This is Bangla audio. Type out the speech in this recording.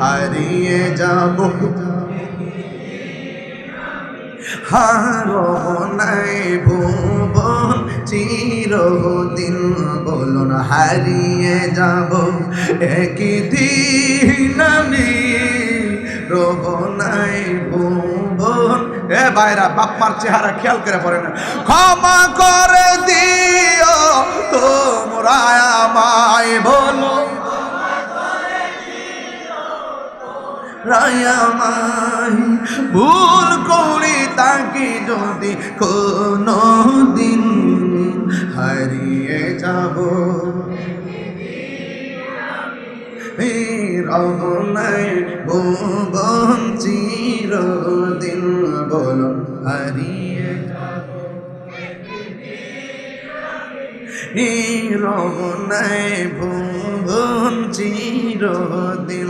হারিয়ে যাব। হারো নাই ভুবন, চিরদিন বলুন হারিয়ে যাব। একই দিন রব নাই ভুবন। এ বাইরা বাপ্পার চেহারা খেয়াল করে পড়ে না। ক্ষমা করে দিও তোমরা আমায় বলো। রায়ামাই ভুল করি তাকে যদি কোনো দিন হারিয়ে যাব। ভুবন চিরদিন বল হারিয়ে রবনাই ভুবন চিরদিন